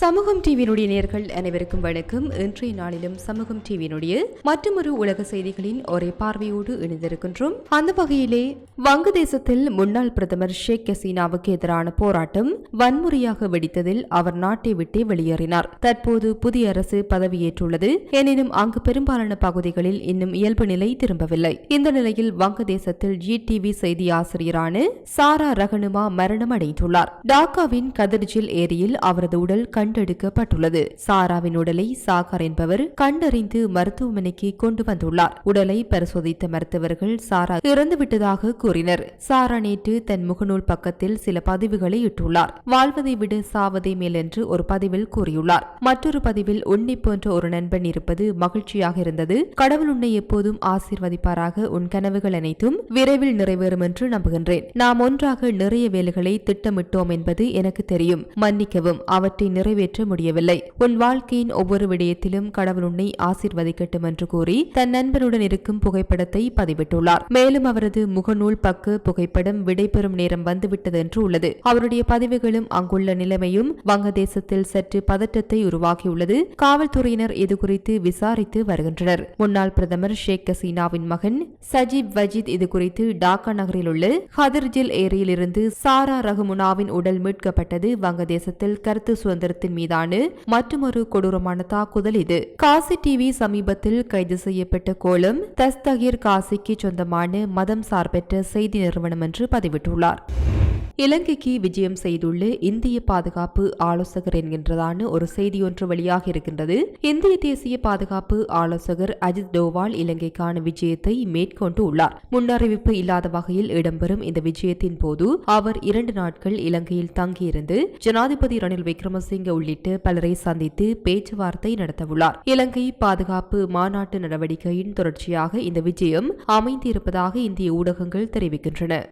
சமூகம் டிவியினுடைய நேர்கள் அனைவருக்கும் வணக்கம். இன்றைய நாளிலும் சமூகம் டிவியினுடைய மற்றொரு உலக செய்திகளின் ஒரே பார்வையோடு இணைந்திருக்கின்றோம். அந்த வகையிலே வங்கதேசத்தில் முன்னாள் பிரதமர் ஷேக் ஹசீனாவுக்கு எதிரான போராட்டம் வன்முறையாக வெடித்ததில் அவர் நாட்டை விட்டு வெளியேறினார். தற்போது புதிய அரசு பதவியேற்றுள்ளது. எனினும் அங்கு பெரும்பாலான பகுதிகளில் இன்னும் இயல்பு நிலை திரும்பவில்லை. இந்த நிலையில் வங்கதேசத்தில் ஜி டிவி செய்தி ஆசிரியரான சாரா ரகனுமா மரணம் அடைந்துள்ளார். டாக்காவின் கதிர்ஜில் ஏரியில் அவரது உடல் கண் கண்டெடுக்கப்பட்டுள்ளது. சாராவின் உடலை சாகர் என்பவர் கண்டறிந்து மருத்துவமனைக்கு கொண்டு வந்துள்ளார். உடலை பரிசோதித்த மருத்துவர்கள் சாரா இறந்துவிட்டதாக கூறினர். சாரா நேற்று தன் முகநூல் பக்கத்தில் சில பதிவுகளை இட்டுள்ளார். வாழ்வதை விட சாவதே மேல் என்று ஒரு பதிவில் கூறியுள்ளார். மற்றொரு பதிவில் உன்னை போன்ற ஒரு நண்பன் இருப்பது மகிழ்ச்சியாக இருந்தது. கடவுள் உன்னை எப்போதும் ஆசீர்வதிப்பாராக. உன் கனவுகள் அனைத்தும் விரைவில் நிறைவேறும் என்று நம்புகின்றேன். நாம் ஒன்றாக நிறைய வேலைகளை திட்டமிட்டோம் என்பது எனக்கு தெரியும். மன்னிக்கவும் அவற்றை நிறைவேற்ற முடியவில்லை. உன் வாழ்க்கையின் ஒவ்வொரு விடயத்திலும் கடவுள் உன்னை ஆசிர்வதிக்கட்டும் என்று கூறி தன் நண்பனுடன் இருக்கும் புகைப்படத்தை பதிவிட்டுள்ளார். மேலும் அவரது முகநூல் பக்கு புகைப்படம் விடைபெறும் நேரம் வந்துவிட்டது என்று உள்ளது. அவருடைய பதிவுகளும் அங்குள்ள நிலைமையும் வங்கதேசத்தில் சற்று பதற்றத்தை உருவாக்கியுள்ளது. காவல்துறையினர் இதுகுறித்து விசாரித்து வருகின்றனர். முன்னாள் பிரதமர் ஷேக் ஹசீனாவின் மகன் சஜீப் வஜீத் இதுகுறித்து டாக்கா நகரில் உள்ள ஹதர்ஜில் ஏரியிலிருந்து சாரா ரஹ்முனாவின் உடல் மீட்கப்பட்டது வங்கதேசத்தில் கருத்து சுதந்திரத்தின் மீதான மற்றொரு கொடூரமான தாக்குதல் இது. காசி டிவி சமீபத்தில் கைது செய்யப்பட்ட கோலம் தஸ்தகீர் காசிக்கு சொந்தமான மதம் சார்பற்ற செய்தி நிறுவனம் என்று பதிவிட்டுள்ளார். இலங்கைக்கு விஜயம் செய்துள்ள இந்திய பாதுகாப்பு ஆலோசகர் என்கின்றதான ஒரு செய்தியொன்று வெளியாக இருக்கின்றது இந்திய தேசிய பாதுகாப்பு ஆலோசகர் அஜித் டோவால் இலங்கைக்கான விஜயத்தை மேற்கொண்டு உள்ளார். முன்னறிவிப்பு இல்லாத வகையில் இடம்பெறும் இந்த விஜயத்தின் போது அவர் இரண்டு நாட்கள் இலங்கையில் தங்கியிருந்து ஜனாதிபதி ரணில் விக்ரமசிங்க உள்ளிட்ட பலரை சந்தித்து பேச்சுவார்த்தை நடத்தவுள்ளார். இலங்கை பாதுகாப்பு மாநாட்டு நடவடிக்கையின் தொடர்ச்சியாக இந்த விஜயம் அமைந்திருப்பதாக இந்திய ஊடகங்கள் தெரிவிக்கின்றன.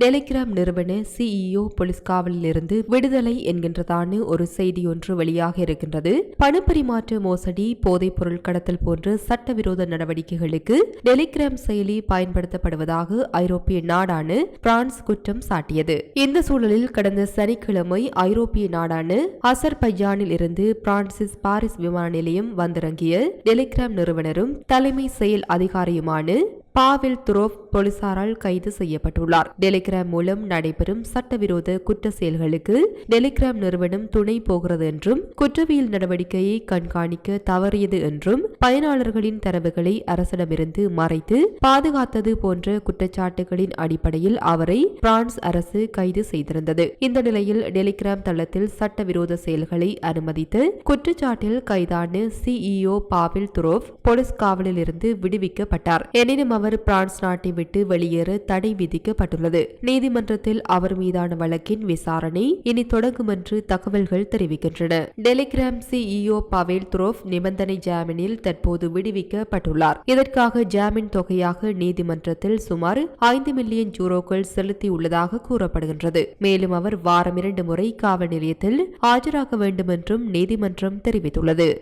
டெலிகிராம் நிறுவன சிஇஓ போலீஸ் காவலில் இருந்து விடுதலை என்கின்றதான ஒரு செய்தி ஒன்று வெளியாக இருக்கின்றது. பணப்பரிமாற்ற மோசடி போதைப் பொருள் கடத்தல் போன்ற சட்டவிரோத நடவடிக்கைகளுக்கு டெலிகிராம் செயலி பயன்படுத்தப்படுவதாக ஐரோப்பிய நாடான பிரான்ஸ் குற்றம் சாட்டியது. இந்த சூழலில் கடந்த சனிக்கிழமை ஐரோப்பிய நாடான அசர்பைஜானில் இருந்து பிரான்சிஸ் பாரிஸ் விமான நிலையம் வந்திறங்கிய டெலிகிராம் நிறுவனரும் தலைமை செயல் அதிகாரியுமான பாவில் துரோவ் போலீசாரால் கைது செய்யப்பட்டுள்ளார். டெலிகிராம் மூலம் நடைபெறும் சட்டவிரோத குற்ற செயல்களுக்கு டெலிகிராம் நிறுவனம் துணை போகிறது என்றும் குற்றவியல் நடவடிக்கையை கண்காணிக்க தவறியது என்றும் பயனாளர்களின் தரவுகளை அரசிடமிருந்து மறைத்து பாதுகாத்தது போன்ற குற்றச்சாட்டுகளின் அடிப்படையில் அவரை பிரான்ஸ் அரசு கைது செய்திருந்தது. இந்த நிலையில் டெலிகிராம் தளத்தில் சட்டவிரோத செயல்களை அனுமதித்து குற்றச்சாட்டில் கைதான சிஇஓ பாவில் துரோவ் போலீஸ் காவலில் இருந்து விடுவிக்கப்பட்டார். எனினும் அவர் பிரான்ஸ் நாட்டை விட்டு வெளியேற தடை விதிக்கப்பட்டுள்ளது. நீதிமன்றத்தில் அவர் மீதான வழக்கின் விசாரணை இனி தொடங்கும் என்று தகவல்கள் தெரிவிக்கின்றன. டெலிகிராம் சிஇஓ பவேல் துரோஃப் நிபந்தனை ஜாமீனில் தற்போது விடுவிக்கப்பட்டுள்ளார். இதற்காக ஜாமீன் தொகையாக நீதிமன்றத்தில் சுமார் ஐந்து மில்லியன் ஜூரோக்கள் செலுத்தியுள்ளதாக கூறப்படுகின்றது. மேலும் அவர் வாரம் இரண்டு முறை காவல் நிலையத்தில் ஆஜராக வேண்டும் என்றும் நீதிமன்றம் தெரிவித்துள்ளது.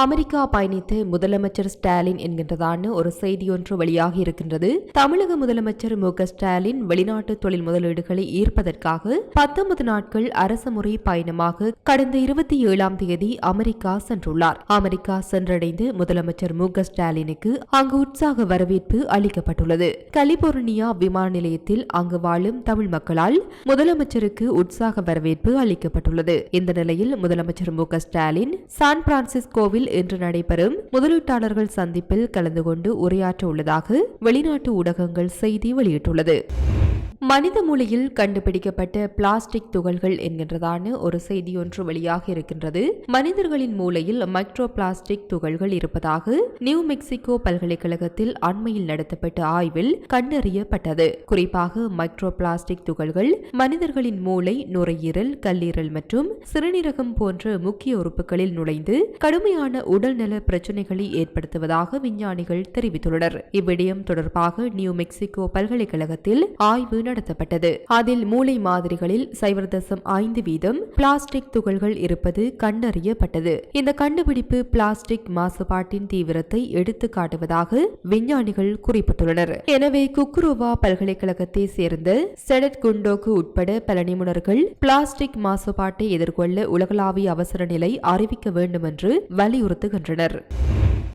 அமெரிக்கா பயணித்த முதலமைச்சர் ஸ்டாலின் என்கின்றதான ஒரு செய்தியொன்று வெளியாகி இருக்கின்றது. தமிழக முதலமைச்சர் மு ஸ்டாலின் வெளிநாட்டு தொழில் முதலீடுகளை ஈர்ப்பதற்காக பத்தொன்பது நாட்கள் அரசு முறை பயணமாக கடந்த இருபத்தி ஏழாம் தேதி அமெரிக்கா சென்றுள்ளார். அமெரிக்கா சென்றடைந்து முதலமைச்சர் மு ஸ்டாலினுக்கு அங்கு உற்சாக வரவேற்பு அளிக்கப்பட்டுள்ளது. கலிபோர்னியா விமான நிலையத்தில் அங்கு வாழும் தமிழ் மக்களால் முதலமைச்சருக்கு உற்சாக வரவேற்பு அளிக்கப்பட்டுள்ளது. இந்த நிலையில் முதலமைச்சர் மு ஸ்டாலின் சான் பிரான்சிஸ்கோவில் இன்று நடைபெறும் முதலீட்டாளர்கள் சந்திப்பில் கலந்து கொண்டு உரையாற்ற உள்ளதாக வெளிநாட்டு ஊடகங்கள் செய்தி வெளியிட்டுள்ளது. மனித மூளையில் கண்டுபிடிக்கப்பட்ட பிளாஸ்டிக் துகள்கள் என்கின்றதான ஒரு செய்தி ஒன்று வெளியாக இருக்கின்றது. மனிதர்களின் மூளையில் மைக்ரோ பிளாஸ்டிக் துகள்கள் இருப்பதாக நியூ மெக்சிகோ பல்கலைக்கழகத்தில் அண்மையில் நடத்தப்பட்ட ஆய்வில் கண்டறியப்பட்டது. குறிப்பாக மைக்ரோ பிளாஸ்டிக் துகள்கள் மனிதர்களின் மூளை நுரையீரல் கல்லீரல் மற்றும் சிறுநீரகம் போன்ற முக்கிய உறுப்புகளில் நுழைந்து கடுமையான உடல்நல பிரச்சினைகளை ஏற்படுத்துவதாக விஞ்ஞானிகள் தெரிவித்துள்ளனர். இவ்விடயம் தொடர்பாக நியூ மெக்சிகோ பல்கலைக்கழகத்தில் ஆய்வு நடத்தப்பட்டது அதில் மூளை மாதிரிகளில் சைவர் தசம் ஐந்து வீதம் பிளாஸ்டிக் துகள்கள் இருப்பது கண்டறியப்பட்டது. இந்த கண்டுபிடிப்பு பிளாஸ்டிக் மாசுபாட்டின் தீவிரத்தை எடுத்து காட்டுவதாக விஞ்ஞானிகள் குறிப்பிட்டுள்ளனர். எனவே குக்குருவா பல்கலைக்கழகத்தை சேர்ந்த செடட் குண்டோக்கு உட்பட பல நிபுணர்கள் பிளாஸ்டிக் மாசுபாட்டை எதிர்கொள்ள உலகளாவிய அவசர நிலை அறிவிக்க வேண்டும் என்று வலியுறுத்துகின்றனர்.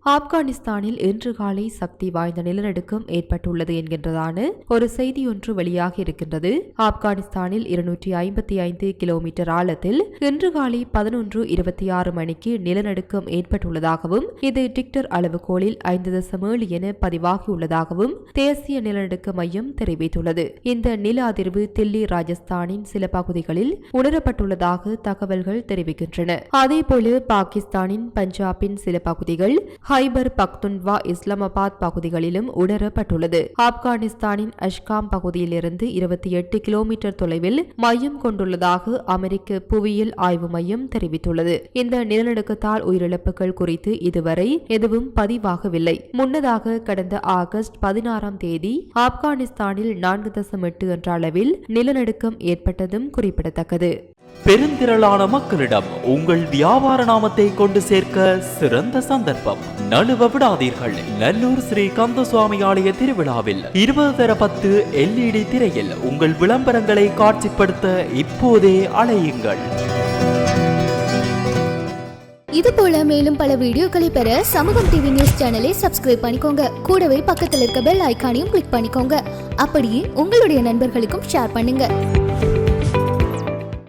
ஆப்கானிஸ்தானில் இன்று காலை சக்தி வாய்ந்த நிலநடுக்கம் ஏற்பட்டுள்ளது என்கின்றதான ஒரு செய்தி ஒன்று வெளியாக இருக்கின்றது. ஆப்கானிஸ்தானில் இருநூற்றி ஐம்பத்தி ஐந்து கிலோமீட்டர் ஆழத்தில் இன்று காலை பதினொன்று இருபத்தி ஆறு மணிக்கு நிலநடுக்கம் ஏற்பட்டுள்ளதாகவும் இது டிக்டர் அளவுகோலில் ஐந்து தசம் ஏழு என பதிவாகியுள்ளதாகவும் தேசிய நிலநடுக்க மையம் தெரிவித்துள்ளது. இந்த நில அதிர்வு தில்லி ராஜஸ்தானின் சில பகுதிகளில் உணரப்பட்டுள்ளதாக தகவல்கள் தெரிவிக்கின்றன. அதேபோல பாகிஸ்தானின் பஞ்சாபின் சில பகுதிகள் ஹைபர் பக்துன்வா இஸ்லாமாபாத் பகுதிகளிலும் உணரப்பட்டுள்ளது. ஆப்கானிஸ்தானின் அஷ்காம் பகுதியிலிருந்து இருபத்தி எட்டு கிலோமீட்டர் தொலைவில் மையம் கொண்டுள்ளதாக அமெரிக்க புவியியல் ஆய்வு மையம் தெரிவித்துள்ளது. இந்த நிலநடுக்கத்தால் உயிரிழப்புகள் குறித்து இதுவரை எதுவும் பதிவாகவில்லை. முன்னதாக கடந்த ஆகஸ்ட் பதினாறாம் தேதி ஆப்கானிஸ்தானில் நான்கு தசம் எட்டு என்ற அளவில் நிலநடுக்கம் ஏற்பட்டதும் குறிப்பிடத்தக்கது. பெருந்திரளான மக்களிடம் உங்கள் வியாபார நாமத்தை கொண்டு சேர்க்க சிறந்த சந்தர்ப்பம். நழுவ விடாதீர்கள். நல்லூர் ஸ்ரீ கந்தசுவாமி ஆலய திருவிழாவில் இருபது தர பத்து எல்இடி திரையில் உங்கள் விளம்பரங்களை காட்சிப்படுத்த இப்போதே அலையுங்கள். இது போல மேலும் பல வீடியோக்களை பெற சமூகம் டிவி நியூஸ் சேனலை சப்ஸ்கிரைப் பண்ணிக்கோங்க. கூடவே பக்கத்தில் இருக்க பெல் ஐக்கானையும் கிளிக் பண்ணிக்கோங்க. அப்படியே உங்களுடைய நண்பர்களுக்கும் ஷேர் பண்ணுங்க.